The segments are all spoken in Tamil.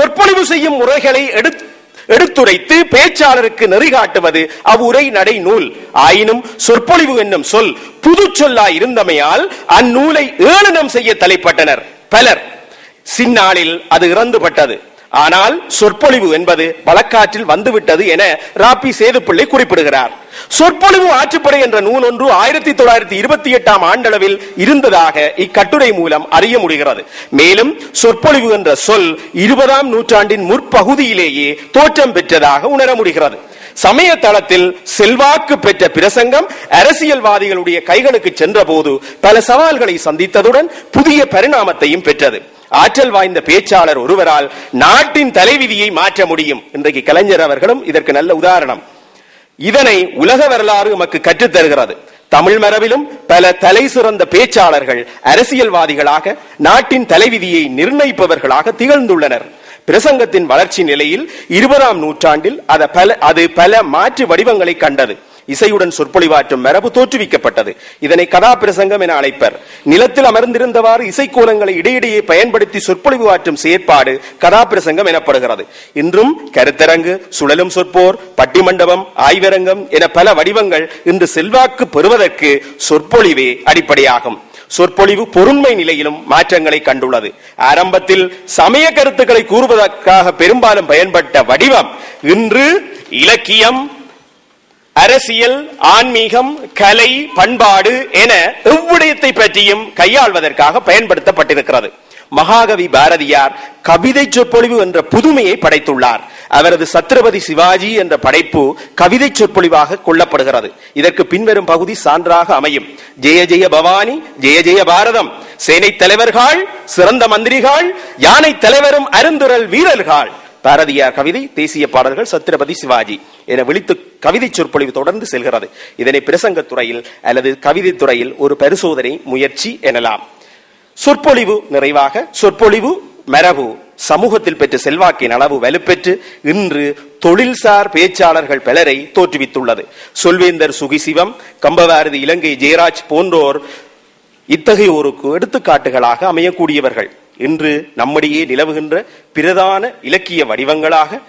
சொற்பொழிவு செய்யும் முறைகளை எடுத்து எடுத்துரைத்து பேச்சாளருக்கு நெறிகாட்டுவது அவ்வுரை நடை நூல். ஆயினும் சொற்பொழிவு என்னும் சொல் புது சொல்லாய் இருந்தமையால் அந்நூலை ஏளனம் செய்ய தலைப்பட்டனர். பலர் சின்னாளில் அது இறந்துபட்டது. ஆனால் சொற்பொழிவு என்பது வழக்காற்றில் வந்துவிட்டது என ராபி சேதுப்பிள்ளை குறிப்பிடுகிறார். சொற்பொழிவு ஆற்றுப்படை என்ற நூல் ஒன்று ஆயிரத்தி தொள்ளாயிரத்தி இருபத்தி எட்டாம் ஆண்டளவில் இருந்ததாக இக்கட்டுரை மூலம் அறிய முடிகிறது. மேலும் சொற்பொழிவு என்ற சொல் இருபதாம் நூற்றாண்டின் முற்பகுதியிலேயே தோற்றம் பெற்றதாக உணர முடிகிறது. சமய தளத்தில் செல்வாக்கு பெற்ற பிரசங்கம் அரசியல்வாதிகளுடைய கைகளுக்கு சென்றபோது பல சவால்களை சந்தித்ததுடன் புதிய பரிணாமத்தையும் பெற்றது. ஆற்றல் வாய்ந்த பேச்சாளர் ஒருவரால் நாட்டின் தலைவிதியை மாற்ற முடியும். இன்றைக்கு கலைஞர் அவர்களும் இதற்கு நல்ல உதாரணம். இதனை உலக வரலாறு நமக்கு கற்றுத் தருகிறது. தமிழ் மரபிலும் பல தலை சிறந்த பேச்சாளர்கள் அரசியல்வாதிகளாக நாட்டின் தலைவிதியை நிர்ணயிப்பவர்களாக திகழ்ந்துள்ளனர். பிரசங்கத்தின் வளர்ச்சி நிலையில் இருபதாம் நூற்றாண்டில் அது பல அது பல மாற்று வடிவங்களை கண்டது. இசையுடன் சொற்பொழிவாற்றும் மரபு தோற்றுவிக்கப்பட்டது. இதனை கதா பிரசங்கம் என அழைப்பர். நிலத்தில் அமர்ந்திருந்தவாறு இசைக்கோலங்களை இடையிடையே பயன்படுத்தி சொற்பொழிவு ஆற்றும் செயற்பாடு கதா பிரசங்கம் எனப்படுகிறது. இன்றும் கருத்தரங்கு சுழலும் சொற்போர் பட்டிமண்டபம் ஆய்வரங்கம் என பல வடிவங்கள் இன்று செல்வாக்கு பெறுவதற்கு சொற்பொழிவே அடிப்படையாகும். சொற்பொழிவு பொருண்மை நிலையிலும் மாற்றங்களை கண்டுள்ளது. ஆரம்பத்தில் சமய கருத்துக்களை கூறுவதற்காக பெரும்பாலும் பயன்பட்ட வடிவம் இன்று இலக்கியம் அரசியல் ஆன்மீகம் கலை பண்பாடு என எவ்விடயத்தை பற்றியும் கையாள்வதற்காக பயன்படுத்தப்பட்டிருக்கிறது. மகாகவி பாரதியார் கவிதை சொற்பொழிவு என்ற புதுமையை படைத்துள்ளார். அவரது சத்ரபதி சிவாஜி என்ற படைப்பு கவிதை சொற்பொழிவாக கொள்ளப்படுகிறது. இதற்கு பின்வரும் பகுதி சான்றாக அமையும். ஜெய ஜெய பவானி ஜெய ஜெய பாரதம் சேனை தலைவர்கள் சிறந்த மந்திரிகள் யானை தலைவரும் அருந்துரல் வீரர்கள். பாரதியார் கவிதை தேசிய பாடல்கள் சத்ரபதி சிவாஜி என விழித்து கவிதை சொற்பொழிவு தொடர்ந்து செல்கிறது. இதனை பிரசங்க துறையில் அல்லது கவிதை துறையில் ஒரு பரிசோதனை முயற்சி எனலாம். சொற்பொழிவு நிறைவாக சொற்பொழிவு மரபு. சமூகத்தில் பெற்ற செல்வாக்கின் அளவு வலுப்பெற்று இன்று தொழில்சார் பேச்சாளர்கள் பலரை தோற்றுவித்துள்ளது. சொல்வேந்தர் சுகிசிவம் கம்பவாரதி இலங்கை ஜெயராஜ் போன்றோர் இத்தகைய ஒரு எடுத்துக்காட்டுகளாக அமையக்கூடியவர்கள் இன்று நம்மிடையே நிலவுகின்ற பிரதான இலக்கிய வடிவங்களாக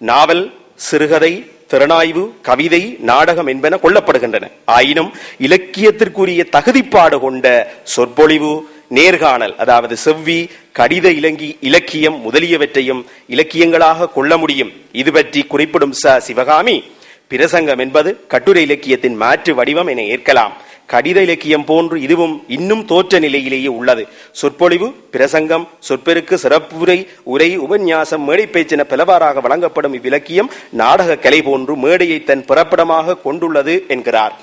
நாவல் சிறுகதை திறனாய்வு கவிதை நாடகம் என்பன கொள்ளப்படுகின்றன. ஆயினும் இலக்கியத்திற்குரிய தகுதிப்பாடு கொண்ட சொற்பொழிவு நேர்காணல் அதாவது செவ்வி கடித இலங்கி இலக்கியம் முதலியவற்றையும் இலக்கியங்களாக கொள்ள முடியும். இது பற்றி குறிப்பிடும் ச. சிவகாமி பிரசங்கம் என்பது கட்டுரை இலக்கியத்தின் மாற்று வடிவம் என ஏற்கலாம். கடித இலக்கியம் போன்று இதுவும் இன்னும் தோற்ற நிலையிலேயே உள்ளது. சொற்பொழிவு பிரசங்கம் சொற்பெருக்கு சிறப்புரை உரை உபன்யாசம் மேடை பேச்சென பலவாறாக வழங்கப்படும் இவ்விலக்கியம் நாடக கலை போன்று மேடையை தன் பிறப்பிடமாக கொண்டுள்ளது என்கிறார்.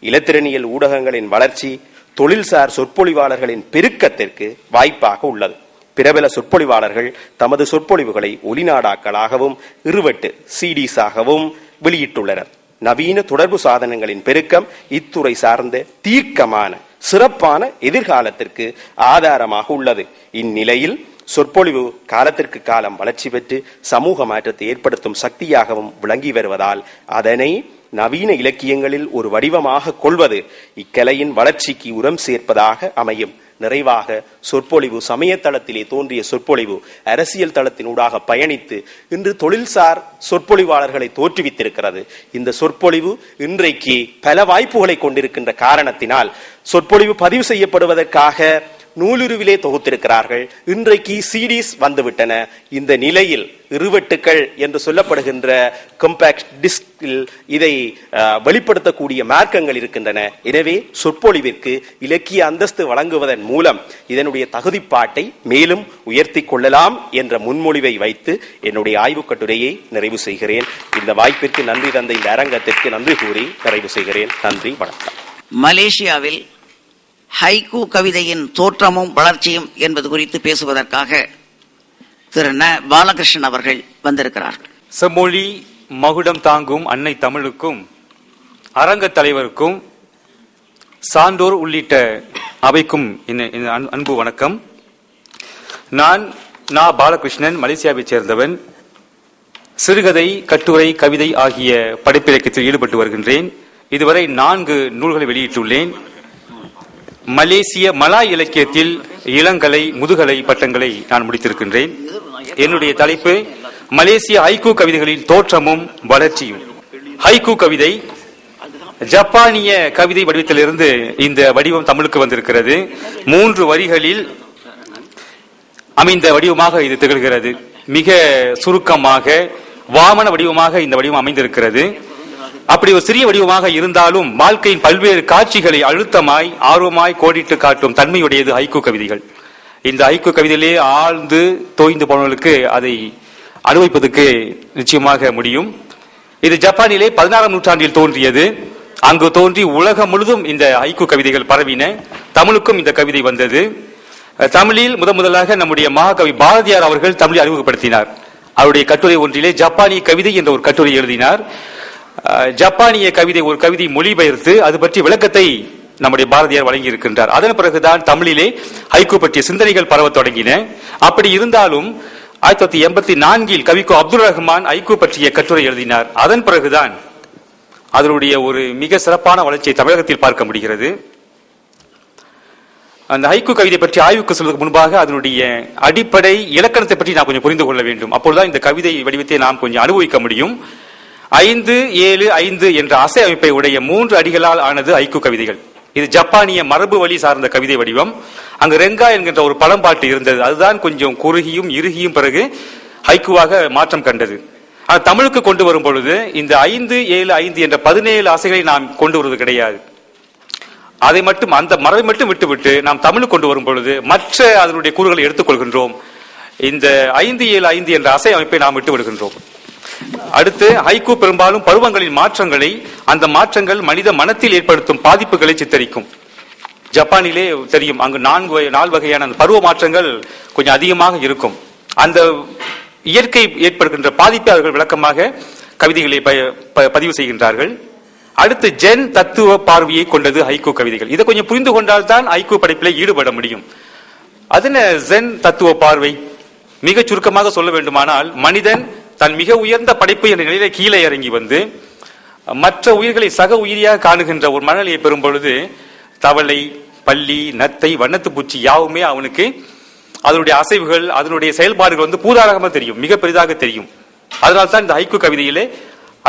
இலத்திரனியல் ஊடகங்களின் வளர்ச்சி தொழில்சார் சொற்பொழிவாளர்களின் பெருக்கத்திற்கு வாய்ப்பாக உள்ளது. பிரபல சொற்பொழிவாளர்கள் தமது சொற்பொழிவுகளை ஒலிநாடாக்களாகவும் இருவட்டு சிடிஸாகவும் வெளியிட்டுள்ளனர். நவீன தொடர்பு சாதனங்களின் பெருக்கம் இத்துறை சார்ந்த தீர்க்கமான சிறப்பான எதிர்காலத்திற்கு ஆதாரமாக உள்ளது. இந்நிலையில் சொற்பொழிவு காலத்திற்கு காலம் வளர்ச்சி பெற்று சமூக மாற்றத்தை ஏற்படுத்தும் சக்தியாகவும் விளங்கி வருவதால் அதனை நவீன இலக்கியங்களில் ஒரு வடிவமாக கொள்வது இக்கலையின் வளர்ச்சிக்கு உரம் சேர்ப்பதாக அமையும். நிறைவாக சொற்பொழிவு சமயத்தளத்திலே தோன்றிய சொற்பொழிவு அரசியல் தளத்தினூடாக பயணித்து இன்று தொழில்சார் சொற்பொழிவாளர்களை தோற்றுவித்திருக்கிறது. இந்த சொற்பொழிவு இன்றைக்கு பல வாய்ப்புகளை கொண்டிருக்கின்ற காரணத்தினால் சொற்பொழிவு பதிவு செய்யப்படுவதற்காக நூலுருவிலே தொகுத்திருக்கிறார்கள். இன்றைக்கு சிடிஸ் வந்துவிட்டன. இந்த நிலையில் இருவட்டுக்கள் என்று சொல்லப்படுகின்ற கம்பேக்ட் டிஸ்கில் இதை வெளிப்படுத்தக்கூடிய மார்க்கங்கள் இருக்கின்றன. எனவே சொற்பொழிவிற்கு இலக்கிய அந்தஸ்து வழங்குவதன் மூலம் இதனுடைய தகுதிப்பாட்டை மேலும் உயர்த்தி கொள்ளலாம் என்ற முன்மொழிவை வைத்து என்னுடைய ஆய்வுக் கட்டுரையை நிறைவு செய்கிறேன். இந்த வாய்ப்பிற்கு நன்றி தந்த இந்த அரங்கத்திற்கு நன்றி கூறி நிறைவு செய்கிறேன். நன்றி வணக்கம். மலேசியாவில் ஹைகு கவிதையின் தோற்றமும் வளர்ச்சியும் என்பது குறித்து பேசுவதற்காக திரு ந. பாலகிருஷ்ணன் அவர்கள் வந்திருக்கிறார்கள். செம்மொழி மகுடம் தாங்கும் அன்னை தமிழுக்கும் அரங்க தலைவருக்கும் சான்றோர் உள்ளிட்ட அவைக்கும் என் என் அன்- அன்பு வணக்கம். நான் நா. பாலகிருஷ்ணன் மலேசியாவைச் சேர்ந்தவன். சிறுகதை கட்டுரை கவிதை ஆகிய படைப்பிலக்கியத்தில் ஈடுபட்டு வருகின்றேன். இதுவரை நான்கு நூல்களை வெளியிட்டுள்ளேன். மலேசிய மலாய் இலக்கியத்தில் இளங்கலை முதுகலை பட்டங்களை நான் முடித்திருக்கின்றேன். என்னுடைய தலைப்பு மலேசிய ஹைக்கூ கவிதைகளின் தோற்றமும் வளர்ச்சியும். ஹைகூ கவிதை ஜப்பானிய கவிதை வடிவத்திலிருந்து இந்த வடிவம் தமிழுக்கு வந்திருக்கிறது. மூன்று வரிகளில் அமைந்த வடிவமாக இது திகழ்கிறது. மிக சுருக்கமாக வாமன வடிவமாக இந்த வடிவம் அமைந்திருக்கிறது. அப்படி ஒரு சிறிய வடிவமாக இருந்தாலும் வாழ்க்கையின் பல்வேறு காட்சிகளை அழுத்தமாய் ஆர்வமாய் கோடிட்டு காட்டும் தன்மையுடையது ஐக்கு கவிதைகள். இந்த ஐக்கு கவிதையிலே ஆழ்ந்து தோய்ந்து போனவர்களுக்கு அதை அனுபவிப்பதற்கு நிச்சயமாக முடியும். இது ஜப்பானிலே பதினாறாம் நூற்றாண்டில் தோன்றியது. அங்கு தோன்றி உலகம் முழுதும் இந்த ஐக்கு கவிதைகள் பரவின. தமிழுக்கும் இந்த கவிதை வந்தது. தமிழில் முதன் முதலாக நம்முடைய மகாகவி பாரதியார் அவர்கள் தமிழை அறிமுகப்படுத்தினார். அவருடைய கட்டுரை ஒன்றிலே ஜப்பானிய கவிதை என்ற ஒரு கட்டுரை எழுதினார். ஜப்பானிய கவிதை ஒரு கவிதை மொழிபெயர்த்து அது பற்றி விளக்கத்தை நம்முடைய பாரதியார் வழங்கி இருக்கின்றார் அதன் பிறகுதான் தமிழிலே ஹைகோ பற்றிய சிந்தனைகள் பரவத் தொடங்கின. அப்படி இருந்தாலும் ஆயிரத்தி தொள்ளாயிரத்தி எண்பத்தி நான்கில் கவிக்கோ அப்துல் ரஹ்மான் ஐக்கோ பற்றிய கட்டுரை எழுதினார். அதன் பிறகுதான் அதனுடைய ஒரு மிக சிறப்பான வளர்ச்சியை தமிழகத்தில் பார்க்க முடிகிறது. அந்த ஹைக்கூ கவிதை பற்றி ஆய்வுக்கு செல்வதற்கு முன்பாக அதனுடைய அடிப்படை இலக்கணத்தை பற்றி நான் கொஞ்சம் புரிந்து கொள்ள வேண்டும். அப்பொழுதுதான் இந்த கவிதை வடிவத்தை நாம் கொஞ்சம் அனுபவிக்க முடியும். ஐந்து ஏழு ஐந்து என்ற அசை அமைப்பை உடைய மூன்று அடிகளால் ஆனது ஐக்கு கவிதைகள். இது ஜப்பானிய மரபு வழி சார்ந்த கவிதை வடிவம். அங்கு ரெங்கா என்கின்ற ஒரு பழம்பாட்டு இருந்தது. அதுதான் கொஞ்சம் குறுகியும் இறுகியும் பிறகு ஹைக்குவாக மாற்றம் கண்டது. ஆனால் தமிழுக்கு கொண்டு வரும் பொழுது இந்த ஐந்து ஏழு ஐந்து என்ற பதினேழு ஆசைகளை நாம் கொண்டு வருவது கிடையாது. அதை மட்டும் அந்த மரபை மட்டும் விட்டுவிட்டு நாம் தமிழுக்கு கொண்டு வரும் பொழுது மற்ற அதனுடைய கூறுகளை எடுத்துக்கொள்கின்றோம். இந்த ஐந்து ஏழு ஐந்து என்ற அசை அமைப்பை நாம் விட்டு விடுகின்றோம் அடுத்து ஹைக்கூ பெரும்பாலும் பருவங்களின் மாற்றங்களை அந்த மாற்றங்கள் மனித மனத்தில் ஏற்படுத்தும் பாதிப்புகளை சித்தரிக்கும். ஜப்பானிலே தெரியும் அங்கு நான்கு நாலு வகையான அந்த பருவ மாற்றங்கள் கொஞ்சம் அதிகமாக இருக்கும். அந்த இயற்கை ஏற்படுகின்ற பாதிப்பை அவர்கள் விளக்கமாக கவிதைகளை ப- ப- பதிவு செய்கின்றார்கள். அடுத்து ஜென் தத்துவ பார்வையை கொண்டது ஹைக்கூ கவிதைகள். இதை கொஞ்சம் புரிந்து கொண்டால் தான் ஹைக்கூ ஈடுபட முடியும். அது ஜென் தத்துவ பார்வை. மிக சுருக்கமாக சொல்ல வேண்டுமானால் மனிதன் தன் மிக உயர்ந்த படைப்பு என்ற நிலையில கீழே இறங்கி வந்து மற்ற உயிர்களை சக உயிரியாக காணுகின்ற ஒரு மனநிலையை பெறும் பொழுது தவளை பள்ளி நத்தை வண்ணத்து பூச்சி யாவுமே அவனுக்கு அதனுடைய அசைவுகள் அதனுடைய செயல்பாடுகள் வந்து பூதாரகமாக தெரியும் மிக பெரிதாக தெரியும். அதனால்தான் தான் இந்த ஐக்கு கவிதையிலே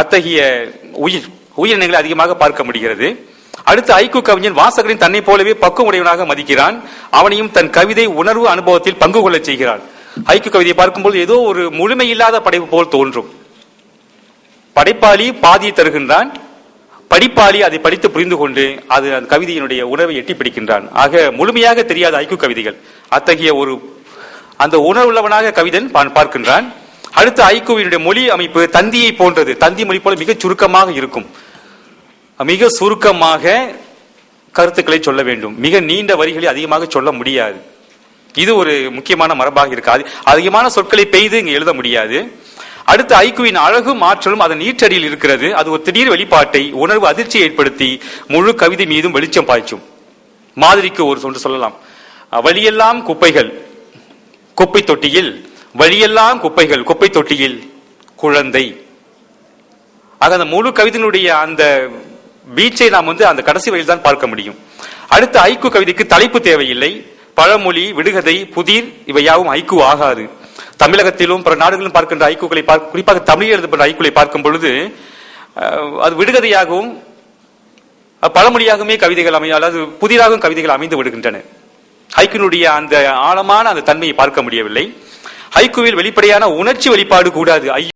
அத்தகைய உயிர் உயிரினங்களை அதிகமாக பார்க்க முடிகிறது. அடுத்து ஐக்கு கவிஞன் வாசகரின் தன்னை போலவே பக்குவமுடையவனாக மதிக்கிறான். அவனையும் தன் கவிதை உணர்வு அனுபவத்தில் பங்கு கொள்ளச் செய்கிறான். ஐக்கிய கவிதையை பார்க்கும்போது ஏதோ ஒரு முழுமையில்லாத படைப்பு போல் தோன்றும். படைப்பாளி பாதியை தருகின்றான் படிப்பாளி அதை படித்து புரிந்து கொண்டு அது அந்த கவிதையினுடைய உணர்வை எட்டி பிடிக்கின்றான். ஆக முழுமையாக தெரியாத ஐக்கு கவிதைகள். அத்தகைய ஒரு அந்த உணர்வுள்ளவனாக கவிதன் பார்க்கின்றான். அடுத்து ஐக்குவினுடைய மொழி அமைப்பு தந்தியை போன்றது. தந்தி மொழி போல மிக சுருக்கமாக இருக்கும். மிக சுருக்கமாக கருத்துக்களை சொல்ல வேண்டும். மிக நீண்ட வரிகளை அதிகமாக சொல்ல முடியாது. இது ஒரு முக்கியமான மரபாக இருக்காது அதிகமான சொற்களை பெய்து இங்கு எழுத முடியாது. அடுத்து ஐக்குவின் அழகும் ஆற்றலும் அதன் ஈற்றடியில் இருக்கிறது. அது ஒரு திடீர் வெளிப்பாட்டை உணர்வு அதிர்ச்சியை ஏற்படுத்தி முழு கவிதை மீதும் வெளிச்சம் பாய்ச்சும். மாதிரிக்கு ஒரு சொன்று சொல்லலாம். வழியெல்லாம் குப்பைகள். குப்பை தொட்டியில். வழியெல்லாம் குப்பைகள். குப்பை தொட்டியில். குழந்தை. ஆக அந்த முழு கவிதையினுடைய அந்த பீச்சை நாம் வந்து அந்த கடைசி வழியில் தான் பார்க்க முடியும். அடுத்த ஐக்கு கவிதைக்கு தலைப்பு தேவையில்லை. பழமொழி விடுகதை புதிர் இவையாவும் ஐக்கு ஆகாது. தமிழகத்திலும் பிற நாடுகளிலும் பார்க்கின்ற ஐக்குகளை பார்க்க குறிப்பாக தமிழில் எழுதப்பட்ட ஐக்குகளை பார்க்கும் பொழுது அது விடுகதையாகவும் பழமொழியாகவுமே கவிதைகள் அமைய அதாவது புதிராகவும் கவிதைகள் அமைந்து விடுகின்றன. ஹைக்குனுடைய அந்த ஆழமான அந்த தன்மையை பார்க்க முடியவில்லை. ஹைக்குவில் வெளிப்படையான உணர்ச்சி வெளிப்பாடு கூடாது. ஐ